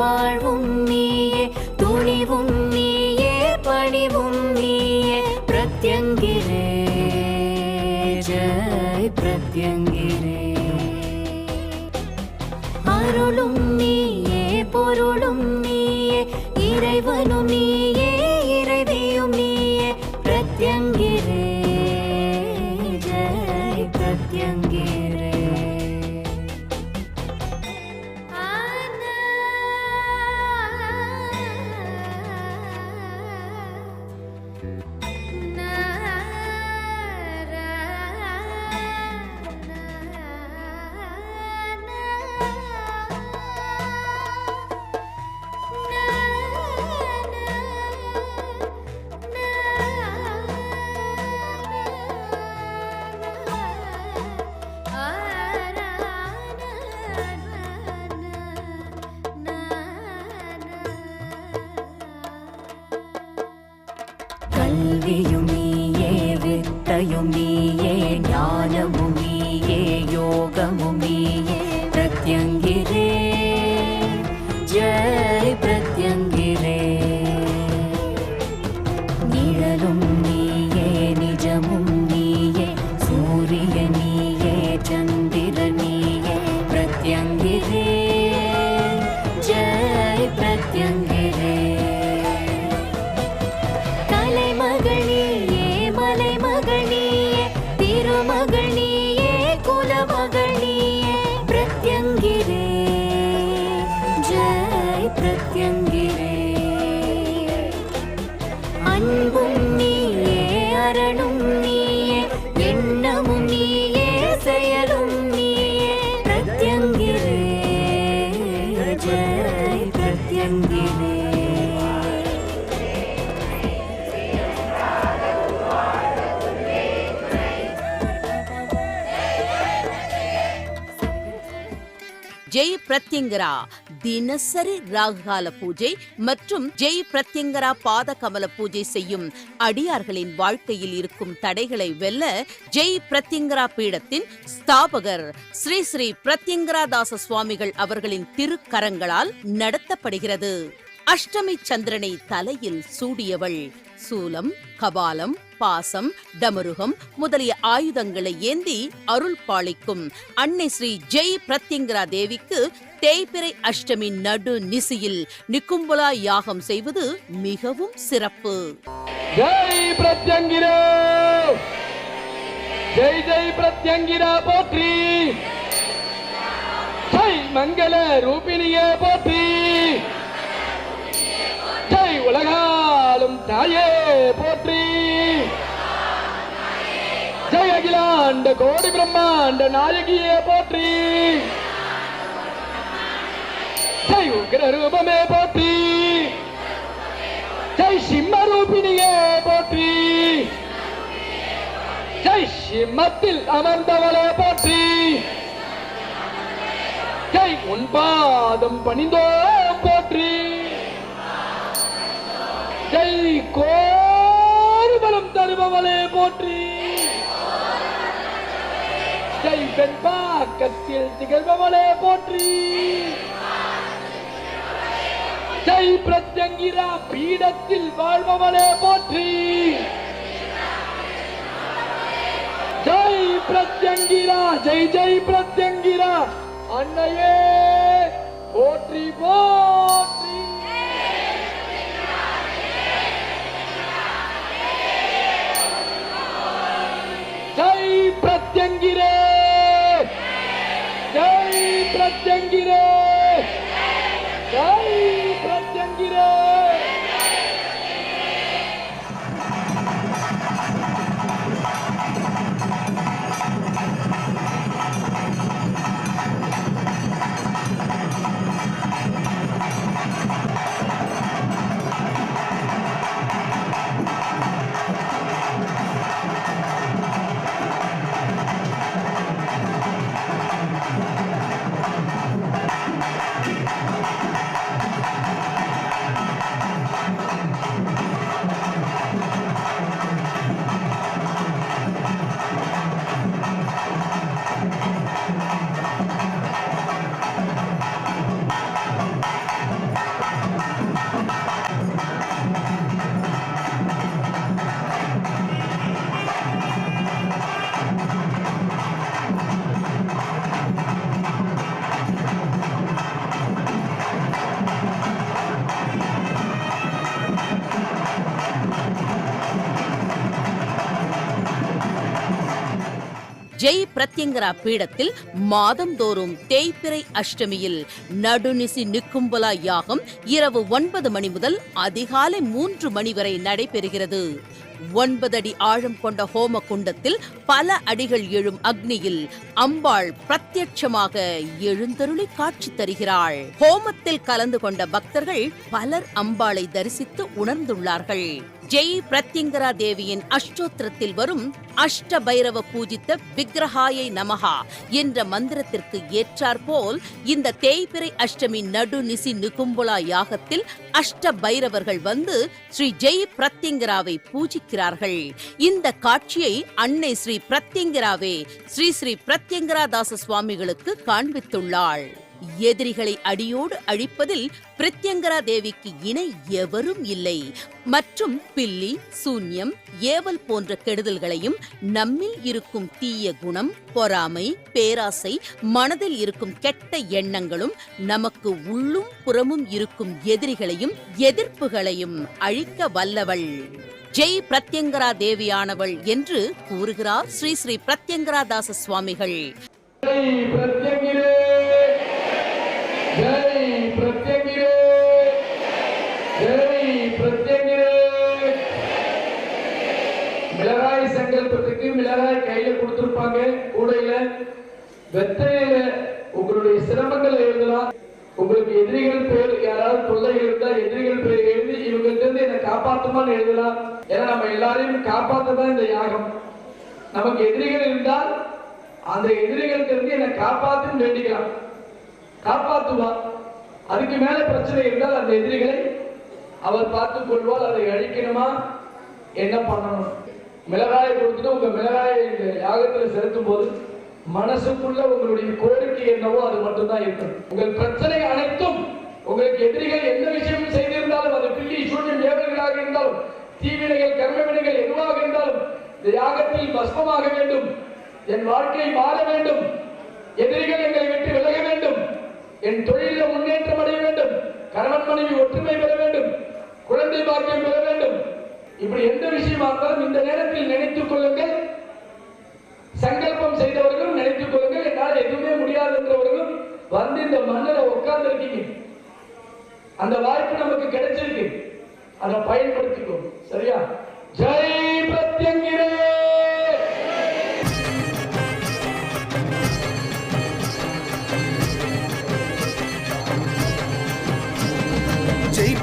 വാഴ്വും നീയെ തുണിവും നീയെ പണിവും നീയെ പ്രത്യങ്കിരേ ജയ പ്രത്യങ്ക ஜெய் ஜெய் பிரத்யங்கரா. தினசரி ராகுகால பூஜை மற்றும் ஜெய் பிரத்யங்கரா பாத கமல பூஜை செய்யும் அடியார்களின் வாழ்க்கையில் இருக்கும் தடைகளை வெல்ல ஜெய் பிரத்யங்கரா பீடத்தின் ஸ்தாபகர் ஸ்ரீ ஸ்ரீ பிரத்யங்கரா தாச சுவாமிகள் அவர்களின் திருக்கரங்களால் நடத்தப்படுகிறது. அஷ்டமி சந்திரனை தலையில் சூடியவள் சூலம் கபாலம் பாசம் டமருகம் முதலிய ஆயுதங்களை ஏந்தி அருள் பாலிக்கும். அன்னை ஸ்ரீ ஜெய் பிரத்யங்கரா தேவிக்கு தேய்பிறை அஷ்டமி நடு நிசியில் நிக்கும்பலா யாகம் செய்வது மிகவும் சிறப்பு. ஜெய் பிரத்யங்கிரா! ஜெய் ஜெய் பிரத்யங்கிரா போற்றி! ஜெய் மங்கள ரூபிணியே போற்றி! ஜெய் உலகாலும் தாயே போற்றி! அகிலாண்ட கோடி பிரம்மாண்ட நாயகியே போற்றி. ஜெய் உக்ர ரூபமே போற்றி. ஜெய் சிம்ம ரூபினியே போற்றி. ஜெய் சிம்மத்தில் அமர்ந்தவளே போற்றி. ஜெய் உன் பாதம் பணிந்தோ போற்றி. ஜெய் கோர்பலம் தருபவளே போற்றி. ஜெய் வெண்பாக்கத்தில் திகழ்பவளே போற்றி. ஜெய் பிரத்யங்கிரா பீடத்தில் வாழ்பவளே போற்றி. ஜெய் பிரத்யங்கிரா ஜெய் ஜெய் பிரத்யங்கிரா. அன்னையே போற்றி போற்றி. ஜெய் பிரத்யங்கிரே. பிரத்யங்கிரே ஜெய் பிரத்யங்கரா பீடத்தில் மாதந்தோறும் தேய்பிறை அஷ்டமியில் நடுநிசி நிக்கும்பலா யாகம் இரவு ஒன்பது மணி முதல் அதிகாலை மூன்று மணி வரை நடைபெறுகிறது. ஒன்பது அடி ஆழம் கொண்ட ஹோம குண்டத்தில் பல அடிகள் எழும் அக்னியில் அம்பாள் பிரத்யட்சமாக எழுந்தருளி காட்சி தருகிறாள். ஹோமத்தில் கலந்து கொண்ட பக்தர்கள் பலர் அம்பாளை தரிசித்து உணர்ந்துள்ளார்கள். ஜெய் பிரத்யங்கரா தேவியின் அஷ்டோத்திரத்தில் வரும் அஷ்ட பைரவ பூஜித்த விக்ரஹாயை நமஹா என்ற மந்திரத்திற்கு ஏற்றாற்போல் இந்த தேய்பிறை அஷ்டமி நடு நிசி நிகும்புலா யாகத்தில் அஷ்ட பைரவர்கள் வந்து ஸ்ரீ ஜெய் பிரத்யங்கராவை பூஜிக்கிறார்கள். இந்த காட்சியை அன்னை ஸ்ரீ பிரத்யங்கராவே ஸ்ரீ ஸ்ரீ பிரத்யங்கரா தாச சுவாமிகளுக்கு காண்பித்துள்ளாள். எதிரிகளை அடியோடு அழிப்பதில் பிரத்யங்கரா தேவிக்கு இணை எவரும் இல்லை. மற்றும் பில்லி சூன்யம் ஏவல் போன்ற கெடுதல்களையும் நம்மில் இருக்கும் தீய குணம் பொறாமை பேராசை மனதில் இருக்கும் கெட்ட எண்ணங்களும் நமக்கு உள்ளும் புறமும் இருக்கும் எதிரிகளையும் எதிர்ப்புகளையும் அழிக்க வல்லவள். ஜெய் பிரத்யங்கரா தேவியானவள் என்று கூறுகிறார் ஸ்ரீ ஸ்ரீ பிரத்யங்கரா தாச சுவாமிகள். மிளகாய் சங்கல்பத்துக்கு மிளகாய் கையில கொடுத்திருப்பாங்க. கூடையில வெத்தையில உங்களுடைய சிரமங்களை எழுதலாம். உங்களுக்கு எதிரிகள் பேர் யாராவது தொல்லை இருந்தா எதிரிகள் பேர் எழுதி இவங்கள்ட்ட இருந்து என்னை காப்பாத்துமான்னு எழுதலாம். ஏன்னா நம்ம எல்லாரையும் காப்பாத்ததான் இந்த யாகம். நமக்கு எதிரிகள் இருந்தால் அந்த எதிரிகள்ட்ட இருந்து என்னை காப்பாத்துன்னு வேண்டிக்கலாம். காப்பாற்றுவார் அதுக்கு மேல பிரச்சனை இருந்தால் அந்த எதிரிகளை அவர் பார்த்துக் கொள்வார் அதை அழிக்கணுமா? என்ன பண்ணணும்? மிளகாயை கொடுத்துட்டு உங்க மிளகாயை இந்த செலுத்தும் போது மனசுக்குள்ள உங்களுடைய கோரிக்கை என்னவோ அது மட்டும்தான் இருக்கும் உங்கள் பிரச்சனை அனைத்தும் உங்களுக்கு எதிரிகள் எந்த விஷயமும் செய்திருந்தாலும் அது பில்லி சூழ்நிலை ஏவல்களாக இருந்தாலும் தீவினைகள் கர்மவினைகள் எதுவாக இருந்தாலும் இந்த யாகத்தில் பஸ்மமாக வேண்டும். என் வாழ்க்கை மாற வேண்டும் எதிரிகள் எங்களை விட்டு விலக வேண்டும் என் தொழிலில் முன்னேற்றம் அடைய வேண்டும். கணவன் மனைவி ஒற்றுமை பெற வேண்டும். குழந்தை பாக்கியம் பெற வேண்டும். இப்படி எந்த விஷயமா இருந்தாலும் இந்த நேரத்தில் நினைத்துக் கொள்ளுங்கள். சங்கல்பம் செய்தவர்களும் நினைத்துக் கொள்ளுங்கள். என்னால் எதுவுமே முடியாது என்றவர்களும் வந்து இந்த மண்ணில் உட்கார்ந்து இருக்கீங்க அந்த வாய்ப்பு நமக்கு கிடைச்சிருக்கு. அதை பயன்படுத்திக்கோ சரியா? ஜெய்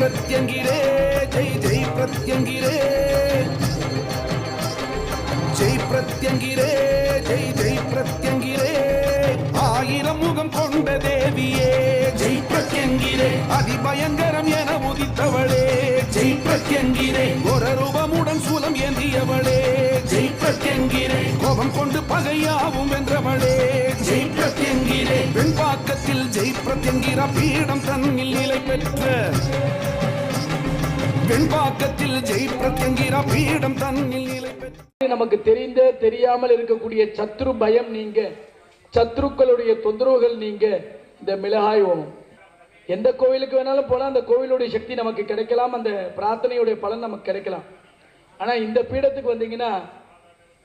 பிரத்யங்கிரே. ஜெய் ஜெய் பிரத்யங்கிரே. ஜெய் பிரத்யங்கிரே ஜெய் ஜெய் பிரத்யங்கிரே. ஆயிரம் முகம் கொண்ட தேவியே ஜெய் பிரத்யங்கிரே. அதிபயங்கரம் என உதித்தவளே ஜெய் பிரத்யங்கிரே. ஒரு ரூபமுடன் சூலம் ஏந்தியவளே பிரத்யங்கிரே கோபம் கொண்டு பகையாவும் வென்றவளே. ஜெய் பிரத்யங்கிரே வெண்பாக்கத்தில் ஜெய் பிரத்யங்கிரா பீடம் தன்னில் நிலை பெற்ற. வெண்பாக்கத்தில் ஜெய் பிரத்யங்கிரா பீடம் தன்னில் நிலை பெற்ற. நமக்கு தெரிந்த தெரியாமல் இருக்கக்கூடிய சத்ரு பயம் நீங்க. சத்ருக்களுடைய தொந்தரவுகள் நீங்க. இந்த மிளகாய் ஓமம். எந்த கோவிலுக்கு வேணாலும் போனால் அந்த கோவிலுடைய சக்தி நமக்கு கிடைக்கலாம். அந்த பிரார்த்தனையுடைய பலன் நமக்கு கிடைக்கலாம். ஆனால் இந்த பீடத்துக்கு வந்தீங்கன்னா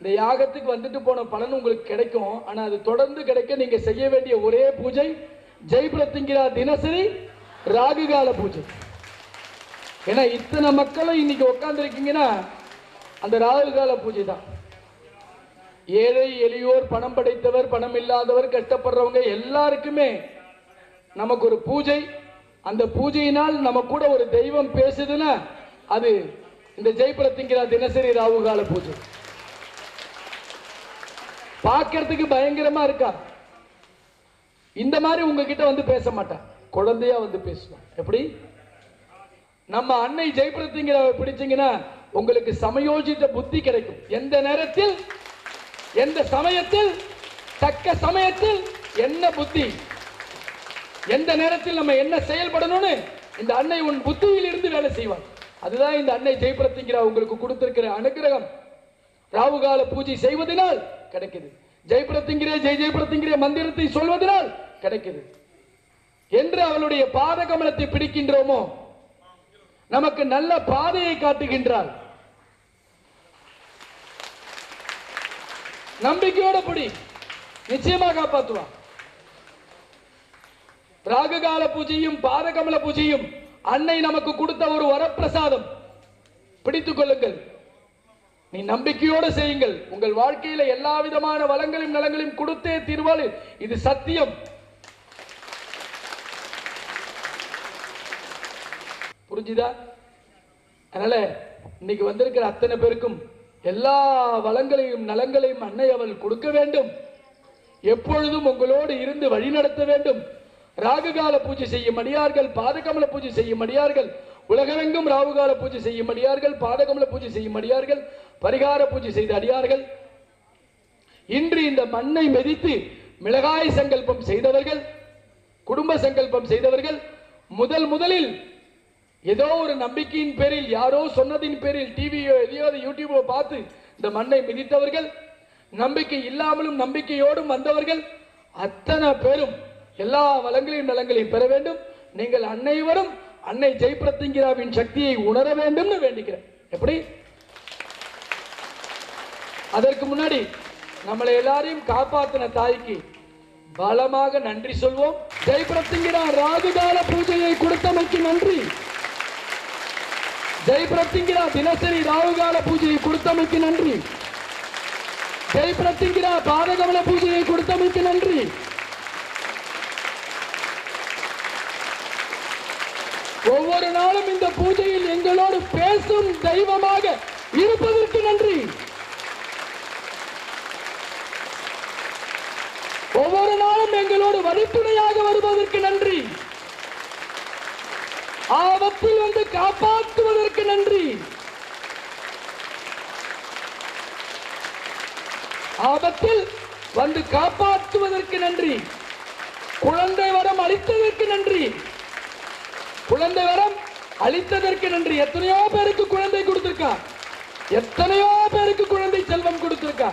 இந்த யாகத்துக்கு வந்துட்டு போன பலன் உங்களுக்கு கிடைக்கும். ஆனால் அது தொடர்ந்து கிடைக்க நீங்க செய்ய வேண்டிய ஒரே பூஜை ஜெய்பிரத்திங்கிரா தினசரி ராகுகால பூஜை. ஏன்னா இத்தனை மக்களும் இன்னைக்கு உட்காந்துருக்கீங்கன்னா அந்த ராகுகால பூஜை தான். ஏழை எளியோர் பணம் படைத்தவர் பணம் இல்லாதவர் கஷ்டப்படுறவங்க எல்லாருக்குமே நமக்கு ஒரு பூஜை. அந்த பூஜையினால் நம்ம கூட ஒரு தெய்வம் பேசுதுன்னா அது இந்த ஜெய்பிரத்திங்கிரா தினசரி ராகுகால பூஜை. பார்க்கறதுக்கு பயங்கரமா இருக்கா? இந்த மாதிரி உங்ககிட்ட வந்து பேச மாட்டேன். குழந்தையா வந்து பேசுவான். எப்படி? நம்ம அன்னை ஜெயபிரதிங்கிற பிடிச்சீங்கன்னா உங்களுக்கு சமயோஜித புத்தி கிடைக்கும். எந்த நேரத்தில்? எந்த சமயத்தில்? தக்க சமயத்தில்? என்ன புத்தி? எந்த நேரத்தில் நம்ம என்ன செயல்படணும்னு? இந்த அன்னை உன் புத்தியில் இருந்து வேலை செய்வான் அதுதான் இந்த அன்னை ஜெயபிரத்திங்கிற உங்களுக்கு கொடுத்திருக்கிற அனுகிரகம். ராவுகால பூஜை செய்வதனால் கிடைக்குது. ஜெயபுரத்துங்கிற ஜெய ஜெயபுரத்துங்கிற மந்திரத்தை சொல்வதனால் கிடைக்குது. என்று அவளுடைய பாத கமலத்தை பிடிக்கின்றோமோ? நமக்கு நல்ல பாதையை காட்டுகின்றாள். நம்பிக்கையோட பிடி. நிச்சயமா காப்பாற்றுவான் ராககால பூஜையும் பாதகமல பூஜையும் அன்னை நமக்கு கொடுத்த ஒரு வரப்பிரசாதம். பிடித்துக் கொள்ளுங்கள். நீ நம்பிக்கையோடு செய்யுங்கள். உங்கள் வாழ்க்கையில எல்லா விதமான வளங்களையும் நலங்களையும் கொடுத்தே தீர்வாள். இது சத்தியம். புரிஞ்சுதா? அதனால இன்னைக்கு வந்திருக்கிற அத்தனை பேருக்கும் எல்லா வளங்களையும் நலங்களையும் அன்னை அவள் கொடுக்க வேண்டும். எப்பொழுதும் உங்களோடு இருந்து வழிநடத்த வேண்டும். ராகுகால பூஜை செய்யும் அடியார்கள் பாதகமல பூஜை செய்யும் அடியார்கள் உலகமெங்கும் ராகுகால பூஜை செய்யும் அடியார்கள் பாதகமல பூஜை செய்யும் அடியார்கள் பரிகார பூஜை செய்த அடியார்கள். இன்று இந்த மண்ணை மெதித்து மிளகாய் சங்கல்பம் செய்தவர்கள் குடும்ப சங்கல்பம் செய்தவர்கள் முதல் முதலில் ஏதோ ஒரு நம்பிக்கையின் பேரில் யாரோ சொன்னதின் பேரில் டிவியோ எதையோ யூடியூபோ பார்த்து இந்த மண்ணை மிதித்தவர்கள் நம்பிக்கை இல்லாமலும் நம்பிக்கையோடும் வந்தவர்கள் அத்தனை பேரும் எல்லா வளங்களையும் நலங்களையும் பெற வேண்டும். நீங்கள் அன்னைவரும் அன்னை ஜெயபிரத்திங்கிராவின் சக்தியை உணர வேண்டும்னு வேண்டிக்கிறேன். எப்படி? அதற்கு முன்னாடி நம்மளை எல்லாரையும் காப்பாத்தின தாய்க்கு பலமாக நன்றி சொல்வோம். ஜெயபிரத்திங்கிரா ராகுகால பூஜையை கொடுத்தமைக்கு நன்றி. ஜெயபிரத்திங்கிரா தினசரி ராகுகால பூஜையை கொடுத்தமைக்கு நன்றி. ஜெயபிரத்திங்கிரா பாதகமல பூஜையை கொடுத்தமைக்கு நன்றி. ஒவ்வொரு நாளும் இந்த பூஜையில் எங்களோடு பேசும் தெய்வமாக இருப்பதற்கு நன்றி. ஒவ்வொரு நாளும் எங்களோடு வழித்துணையாக வருவதற்கு நன்றி. ஆபத்தில் வந்து காப்பாற்றுவதற்கு நன்றி. ஆபத்தில் வந்து காப்பாற்றுவதற்கு நன்றி. குழந்தை வரம் அளித்ததற்கு நன்றி. குழந்தை வரம் அளித்ததற்கு நன்றி. எத்தனையோ பேருக்கு குழந்தை கொடுத்திருக்கா எத்தனையோ பேருக்கு குழந்தை செல்வம் கொடுத்திருக்கா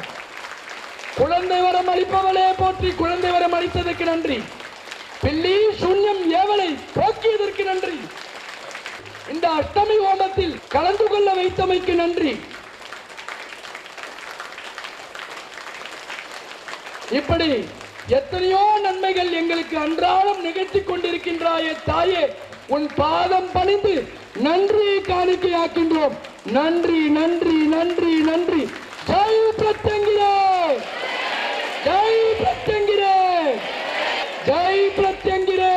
குழந்தை வரம் அளிப்பவளே போற்றி குழந்தை வரம் அளித்ததற்கு நன்றி. பில்லி சூன்யம் ஏவலை போக்கியதற்கு நன்றி. இந்த அஷ்டமி ஹோமத்தில் கலந்து கொள்ள வைத்தமைக்கு நன்றி. இப்படி எத்தனையோ நன்மைகள் எங்களுக்கு அன்றாடம் நிகழ்த்தி கொண்டிருக்கின்றாயே தாயே உன் பாதம் பணிந்து நன்றி காணிக்கையாக்கின்றோம். நன்றி நன்றி நன்றி நன்றி. ஜெய் ஜெய் பிரத்யங்கிரே ஜெய் பிரத்யங்கிரே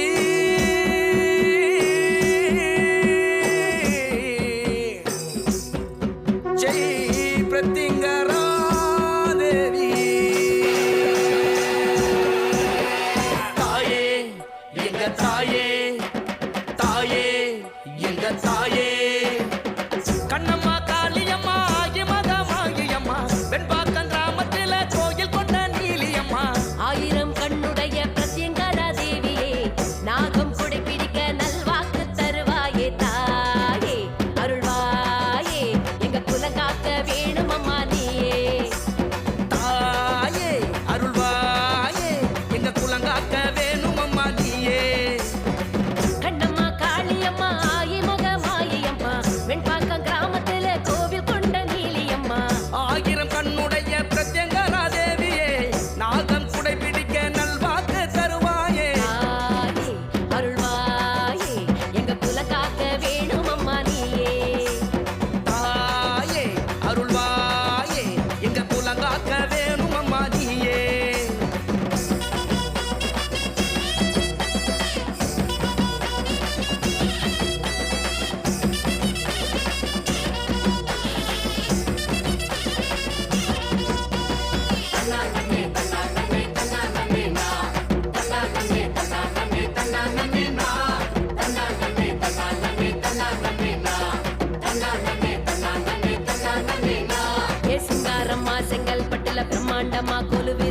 తాండమా కొలువి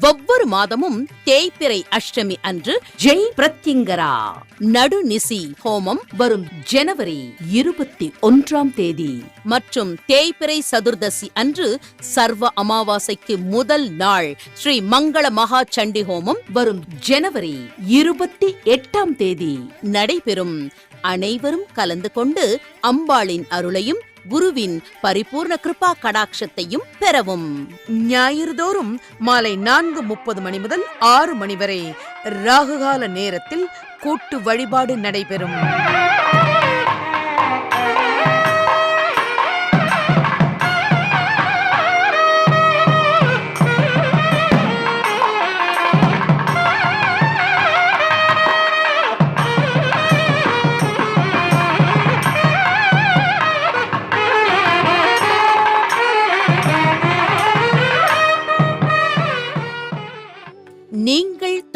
ஒவ்வொரு மாதமும் தேய்பிறை அஷ்டமி அன்று ஜெய் பிரத்யங்கரா. நடுநிசி ஹோமம் வரும் ஜனவரி இருபத்தி ஒன்றாம் தேதி. மற்றும் தேய்பிறை சதுர்தசி அன்று சர்வ அமாவாசைக்கு முதல் நாள் ஸ்ரீ மங்கள மகா சண்டி ஹோமம் வரும் ஜனவரி இருபத்தி எட்டாம் தேதி. நடைபெறும் அனைவரும் கலந்து கொண்டு அம்பாளின் அருளையும் குருவின் பரிபூர்ண கிருபா கடாட்சத்தையும் பெறவும். ஞாயிறுதோறும் மாலை நான்கு முப்பது மணி முதல் ஆறு மணி வரை ராகுகால நேரத்தில் கூட்டு வழிபாடு நடைபெறும்.